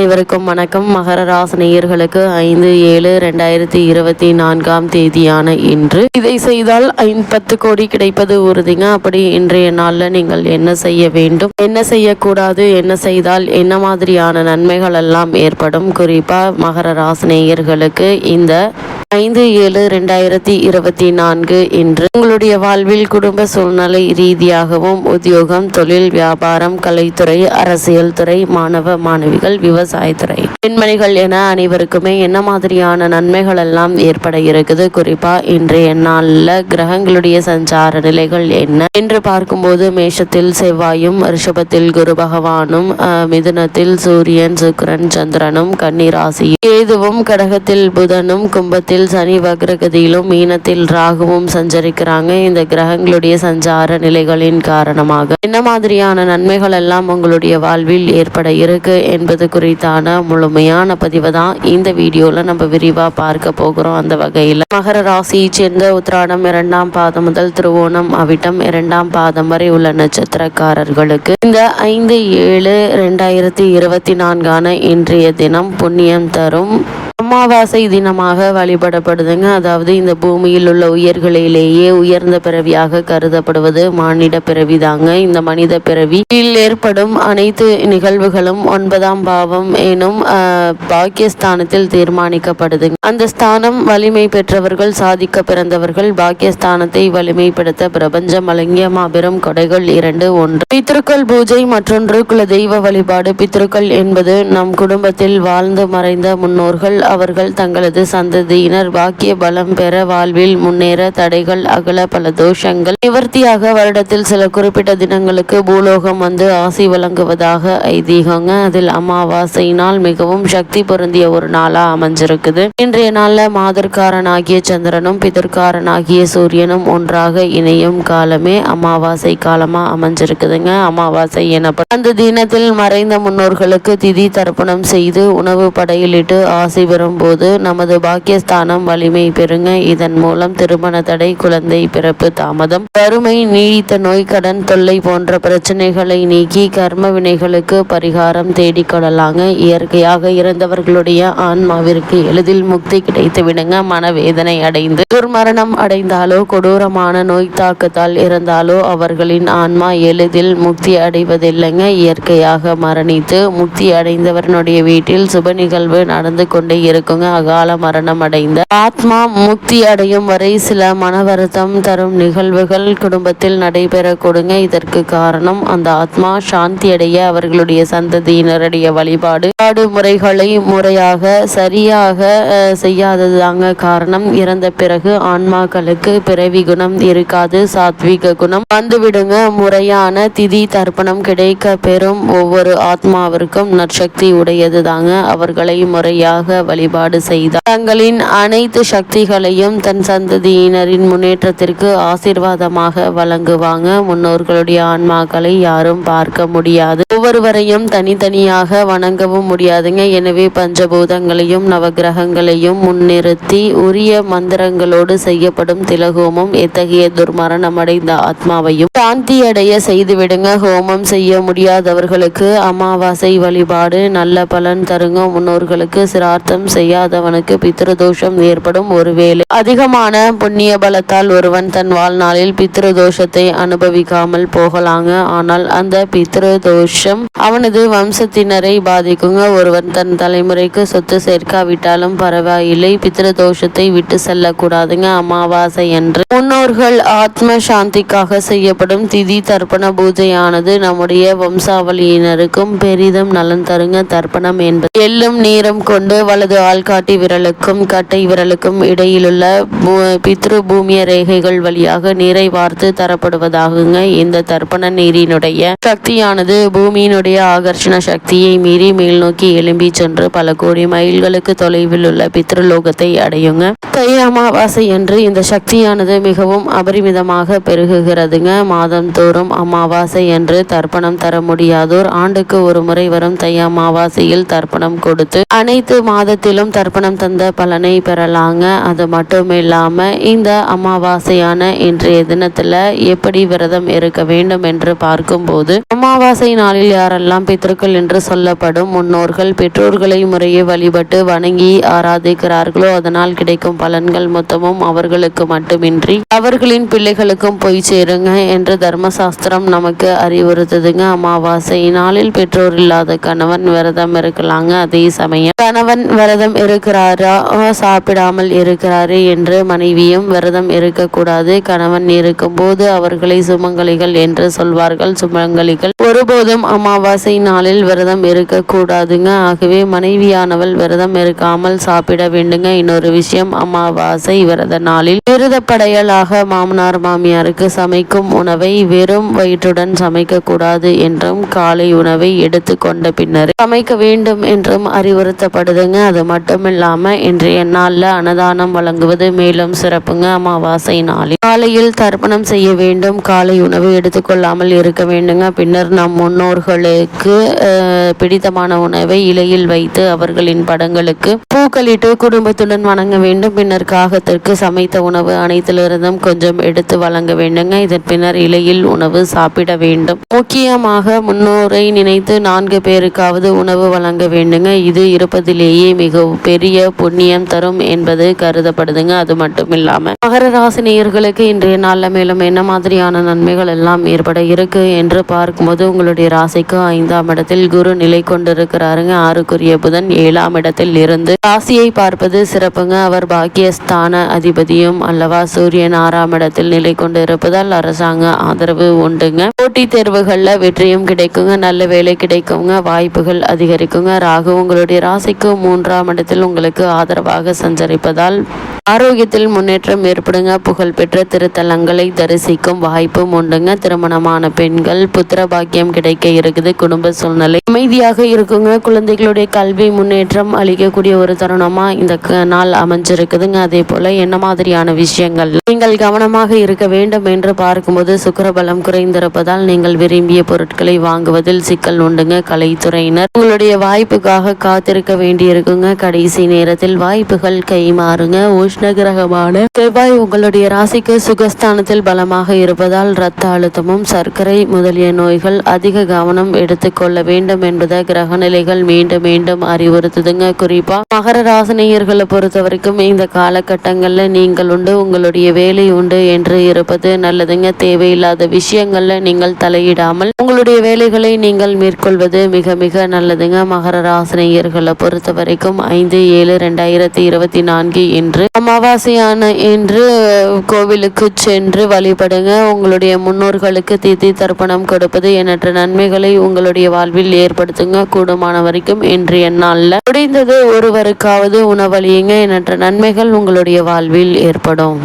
அனைவருக்கும் வணக்கம். மகர ராசினியர்களுக்கு ஐந்து ஏழு ரெண்டாயிரத்தி இருபத்தி நான்காம் தேதியான இன்று. இதை செய்தால் ஐம்பத்து கோடி கிடைப்பது உறுதிங்க. அப்படி இன்றைய நாளில் நீங்கள் என்ன செய்ய வேண்டும்? என்ன செய்யக்கூடாது? என்ன செய்தால் என்ன மாதிரியான நன்மைகள் எல்லாம் ஏற்படும்? குறிப்பா மகர ராசினியர்களுக்கு இந்த ஐந்து ஏழு ரெண்டாயிரத்தி இருபத்தி நான்கு இன்று உங்களுடைய வாழ்வில் குடும்ப சூழ்நிலை ரீதியாகவும் உத்தியோகம் தொழில் வியாபாரம் கலைத்துறை அரசியல் துறை மாணவ மாணவிகள் விவசாயத்துறை பெண்மணிகள் என அனைவருக்குமே என்ன மாதிரியான நன்மைகள் எல்லாம் ஏற்பட இருக்குது? குறிப்பா இன்றைய நாளில் கிரகங்களுடைய சஞ்சார நிலைகள் என்ன? என்று பார்க்கும்போது மேஷத்தில் செவ்வாயும் ரிஷபத்தில் குரு பகவானும் மிதுனத்தில் சூரியன் சுக்கரன் சந்திரனும் கன்னிராசி கேதுவும் கடகத்தில் புதனும் கும்பத்தில் சனி வக்ரகதியிலும் மீனத்தில் ராகுவும் சஞ்சரிக்கிறாங்க. இந்த கிரகங்களுடைய சஞ்சார நிலைகளின் காரணமாக. என்ன மாதிரியான நன்மைகள் எல்லாம் உங்களுடைய வாழ்வில் ஏற்பட இருக்கு என்பது குறித்து குறித்தான முழுமையான பதிவை தான் இந்த வீடியோவில் நம்ம விரிவா பார்க்க போகிறோம் அந்த வகையில். மகர ராசியை சேர்ந்த உத்ராடம் இரண்டாம் பாதம் முதல் திருவோணம் அவிட்டம் இரண்டாம் பாதம் வரை உள்ள நட்சத்திரக்காரர்களுக்கு இந்த ஐந்து ஏழு ரெண்டாயிரத்தி இருபத்தி நான்கான இன்றைய தினம் புண்ணியம் தரும். அமாவாசை தினமாக வழிபடப்படுதுங்க. அதாவது இந்த பூமியில் உள்ள உயிர்களிலேயே உயர்ந்த பிறவியாக கருதப்படுவது மானிட பிறவி தாங்க இந்த மனித பிறவியில் ஏற்படும் அனைத்து நிகழ்வுகளும் ஒன்பதாம் பாவம் எனும் பாக்கியஸ்தானத்தில் தீர்மானிக்கப்படுதுங்க. அந்த ஸ்தானம் வலிமை பெற்றவர்கள் சாதிக்க பிறந்தவர்கள் பாக்கியஸ்தானத்தை வலிமைப்படுத்த பிரபஞ்சம் வழங்கிய மாபெரும் கொடைகள் இரண்டு ஒன்று. பித்ருக்கள் பூஜை மற்றொன்று குல தெய்வ வழிபாடு. பித்ருக்கள் என்பது நம் குடும்பத்தில் வாழ்ந்து மறைந்த முன்னோர்கள் அவர்கள் தங்களது சந்ததியினர் பாக்கிய பலம் பெற வாழ்வில் முன்னேற தடைகள் அகல பல தோஷங்கள். நிவர்த்தியாக வருடத்தில் சில குறிப்பிட்ட தினங்களுக்கு பூலோகம் வந்து ஆசி வழங்குவதாக ஐதீகங்க. அதில் அமாவாசை நாள் மிகவும் சக்தி பொருந்திய ஒரு நாளா அமைஞ்சிருக்குது. இன்றைய நாள்ல மாதர்காரனாகிய சந்திரனும் பிதற்காரனாகிய சூரியனும் ஒன்றாக இணையும் காலமே அமாவாசை காலமா அமைஞ்சிருக்குதுங்க. அமாவாசை எனப்படும் அந்த தினத்தில் மறைந்த முன்னோர்களுக்கு திதி தர்ப்பணம் செய்து உணவு படையிலிட்டு ஆசை வரும்போது நமது பாக்கியஸ்தானம் வலிமை பெறுங்க. இதன் மூலம் திருமண தடை குழந்தை பிறப்பு தாமதம் வறுமை நீடித்த நோய் கடன் தொல்லை போன்ற பிரச்சனைகளை நீக்கி கர்ம வினைகளுக்கு பரிகாரம் தேடிக்கொள்ளலாங்க இயற்கையாக இறந்தவர்களுடைய ஆன்மாவிற்கு எளிதில் முக்தி கிடைத்து விடுங்க. மனவேதனை அடைந்து துர்மரணம் அடைந்தாலோ கொடூரமான நோய் தாக்கத்தால் இறந்தாலோ அவர்களின் ஆன்மா எளிதில் முக்தி அடைவதில்லைங்க. இயற்கையாக மரணித்து முக்தி அடைந்தவர்களுடைய வீட்டில் சுப நிகழ்வு நடந்து கொண்டே இருக்குங்க அகால மரணம் அடைந்த ஆத்மா முக்தி அடையும் வரை சில மன வருத்தம் தரும் நிகழ்வுகள் குடும்பத்தில் நடைபெற கொடுங்க இதற்கு காரணம் அந்த ஆத்மா சாந்தி அடைய அவர்களுடைய சந்ததியினருடைய வழிபாடு வழிபாடு முறைகளை முறையாக சரியாக அஹ், செய்யாததாங்க காரணம். இறந்த பிறகு ஆன்மாக்களுக்கு பிறவி குணம் இருக்காது சாத்விக குணம் வந்துவிடுங்க. முறையான திதி தர்ப்பணம் கிடைக்க பெறும் ஒவ்வொரு ஆத்மாவிற்கும் நற்சக்தி உடையது தாங்க அவர்களை முறையாக வழி வழிபாடு செய்தார். தங்களின் அனைத்து சக்திகளையும் தன் சந்ததியினரின் முன்னேற்றத்திற்கு ஆசீர்வாதமாக வழங்குவாங்க. முன்னோர்களுடைய ஆன்மாக்களை யாரும் பார்க்க முடியாது. ஒவ்வொருவரையும் தனித்தனியாக வணங்கவும் முடியாதுங்க. எனவே பஞ்சபூதங்களையும் நவகிரகங்களையும் முன்னிறுத்தி உரிய மந்திரங்களோடு செய்யப்படும் திலகோமம் எத்தகைய துர்மரணம் அடைந்த ஆத்மாவையும் சாந்தி அடைய செய்துவிடுங்க. ஹோமம் செய்ய முடியாதவர்களுக்கு அமாவாசை வழிபாடு நல்ல பலன் தருங்க. முன்னோர்களுக்கு சிரார்த்தம் செய்யாதவனுக்கு பித்ருதோஷம் ஏற்படும் ஒருவேளை. அதிகமான புண்ணிய பலத்தால் ஒருவன் தன் வாழ்நாளில் பித்ருதோஷத்தை அனுபவிக்காமல் போகலாங்க. ஆனால் அந்த பித்ருதோஷம் அவனது வம்சத்தினரை பாதிக்குங்க. ஒருவன் தன் தலைமுறைக்கு சொத்து சேர்க்காவிட்டாலும் பரவாயில்லை. பித்ருதோஷத்தை விட்டு செல்லக்கூடாதுங்க அமாவாசை என்று. முன்னோர்கள் ஆத்ம சாந்திக்காக செய்யப்படும் திதி தர்ப்பண பூஜையானது நம்முடைய வம்சாவளியினருக்கும் பெரிதும் நலன் தருங்க தர்ப்பணம் என்பது. எள்ளும் நீரம் கொண்டு வலது ஆள்காட்டி விரலுக்கும் கட்டை விரலுக்கும் இடையிலுள்ள பித்ரு பூமிய ரேகைகள் வழியாக நீரை வார்த்து தரப்படுவதாகுங்க. இந்த தர்ப்பண நீரினுடைய சக்தியானது பூமியினுடைய ஆகர்ஷண சக்தியை மீறி மேல் நோக்கி எழும்பி சென்று பல கோடி மைல்களுக்கு தொலைவில் உள்ள பித்ருலோகத்தை அடையுங்க. தை அமாவாசை என்று இந்த சக்தியானது மிகவும் அபரிமிதமாக பெருகுகிறதுங்க. மாதந்தோறும் அமாவாசை என்று தர்ப்பணம் தர முடியாதோர் ஆண்டுக்கு ஒரு முறை வரும் தை அமாவாசையில் தர்ப்பணம் கொடுத்து அனைத்து மாதத்தில் முற்றிலும் தர்ப்பணம் தந்த பலனை பெறலாங்க. அது மட்டும் இல்லாமல் இந்த அமாவாசையான இன்றைய தினத்தில் எப்படி விரதம் இருக்க வேண்டும் என்று பார்க்கும்போது அமாவாசை நாளில் யாரெல்லாம் பித்தர்கள் என்று சொல்லப்படும் முன்னோர்கள் பெற்றோர்களை முறையே வழிபட்டு வணங்கி ஆராதிக்கிறார்களோ அதனால் கிடைக்கும் பலன்கள் மொத்தமும் அவர்களுக்கு மட்டுமின்றி அவர்களின் பிள்ளைகளுக்கும் போய் சேருங்க என்று தர்மசாஸ்திரம் நமக்கு அறிவுறுத்துதுங்க. அமாவாசை நாளில் பெற்றோர் இல்லாத கணவன் விரதம் இருக்கலாங்க. அதே சமயம் கணவன் விரதம் இருக்கிறாரா? சாப்பிடாமல் இருக்கிறாரு என்று மனைவியும் விரதம் இருக்கக்கூடாது. கணவன் இருக்கும்போது அவர்களை சுமங்கலிகள் என்று சொல்வார்கள். சுமங்கலிகள் ஒருபோதும் அமாவாசை நாளில் விரதம் இருக்கக்கூடாதுங்க. ஆகவே மனைவியானவள் விரதம் இருக்காமல் சாப்பிட வேண்டுங்க. இன்னொரு விஷயம் அமாவாசை விரத நாளில் விரதப்படையலாக மாமனார் மாமியாருக்கு சமைக்கும் உணவை வெறும் வயிற்றுடன் சமைக்க கூடாது என்றும் காலை உணவை எடுத்து கொண்ட பின்னர் சமைக்க வேண்டும் என்றும் அறிவுறுத்தப்படுதுங்க. அது மட்டும் இல்லாம இன்றைய நாள்ல அன்னதானம் வழங்குவது மேலும் சிறப்புங்க அமாவாசை நாளில். காலையில் தர்ப்பணம் செய்ய வேண்டும். காலை உணவு எடுத்துக்கொள்ளாமல் இருக்க வேண்டுங்க. பின்னர் நம் முன்னோர்களுக்கு பிடித்தமான உணவை இலையில் வைத்து அவர்களின் படங்களுக்கு பூக்களிட்டு குடும்பத்துடன் வணங்க வேண்டும். பின்னர் காகத்திற்கு சமைத்த உணவு அனைத்திலிருந்தும் கொஞ்சம் எடுத்து வழங்க வேண்டுங்க. இதன் பின்னர் இலையில் உணவு சாப்பிட வேண்டும். முக்கியமாக முன்னோரை நினைத்து நான்கு பேருக்காவது உணவு வழங்க வேண்டுங்க. இது இருப்பதிலேயே மிக பெரிய புண்ணியம் தரும் என்பது கருதப்படுதுங்க. அது மட்டும் இல்லாமல் மகர ராசினியர்களுக்கு இன்றைய நாளில் மேலும் என்ன மாதிரியான நன்மைகள் எல்லாம் ஏற்பட இருக்கு என்று பார்க்கும்போது உங்களுடைய ராசிக்கு ஐந்தாம் இடத்தில் குரு நிலை கொண்டிருக்கிறாருங்க. ஆறுக்குரிய புதன் ஏழாம் இடத்தில் இருந்து ராசியை பார்ப்பது சிறப்புங்க. அவர் பாக்கியஸ்தான அதிபதியும் அல்லவா சூரியன் ஆறாம் இடத்தில் நிலை கொண்டு இருப்பதால் அரசாங்க ஆதரவு உண்டுங்க. போட்டித் தேர்வுகள்ல வெற்றியும் கிடைக்குங்க. நல்ல வேலை கிடைக்குங்க. வாய்ப்புகள் அதிகரிக்குங்க. ராகு உங்களுடைய ராசிக்கு மூன்றாம் இடத்தில் உங்களுக்கு ஆதரவாக சஞ்சரிப்பதால் ஆரோக்கியத்தில் முன்னேற்றம் ஏற்படுங்க. புகழ்பெற்ற திருத்தலங்களை தரிசிக்கும் வாய்ப்பும் உண்டுங்க. திருமணமான பெண்கள் புத்திர பாக்கியம் கிடைக்க இருக்குது. குடும்ப சூழ்நிலை அமைதியாக இருக்குங்க. குழந்தைகளுடைய கல்வி முன்னேற்றம் அளிக்கக்கூடிய ஒரு தருணமா இந்த நாள் அமைஞ்சிருக்குதுங்க. அதே போல என்ன மாதிரியான விஷயங்கள் நீங்கள் கவனமாக இருக்க வேண்டும் என்று பார்க்கும்போது சுக்கரபலம் குறைந்திருப்பதால் நீங்கள் விரும்பிய பொருட்களை வாங்குவதில் சிக்கல் உண்டுங்க. கலைத்துறையினர் உங்களுடைய வாய்ப்புக்காக காத்திருக்க வேண்டியிருக்குங்க. கடைசி நேரத்தில் வாய்ப்புகள் கைமாறுங்க. உஷ்ணகிரகமான செவ்வாய் உங்களுடைய ராசிக்கு சுகஸ்தானத்தில் பலமாக இருப்பதால் இரத்த அழுத்தமும் சர்க்கரை முதலிய நோய்கள் அதிக கவனம் எடுத்துக்கொள்ள வேண்டும் என்பதை கிரகநிலைகள் மீண்டும் மீண்டும் அறிவுறுத்துதுங்க. குறிப்பா மகர ராசினியர்களை பொறுத்த வரைக்கும் இந்த காலகட்டங்கள்ல நீங்கள் உண்டு உங்களுடைய வேலை உண்டு என்று இருப்பது நல்லதுங்க. தேவையில்லாத விஷயங்கள்ல நீங்கள் தலையிடாமல் உங்களுடைய வேலைகளை நீங்கள் மேற்கொள்வது மிக மிக நல்லதுங்க. மகர ராசினியர்களை பொறுத்த வரைக்கும் ஐந்து ஏழு ரெண்டாயிரத்தி இருபத்தி நான்கு என்று அமாவாசையான என்று கோவிலுக்கு சென்று வழிபடுங்க. உங்களுடைய முன்னோர்களுக்கு தீத்தி தர்ப்பணம் கொடுப்பது எண்ணற்ற நன்மைகளை உங்களுடைய வாழ்வில் ஏற்படுத்துங்க. கூடுமான வரைக்கும் இன்றைய நாளில் முடிந்தது. ஒருவருக்காவது உணவழியுங்க எண்ணற்ற நன்மைகள் உங்களுடைய வாழ்வில் ஏற்படும்.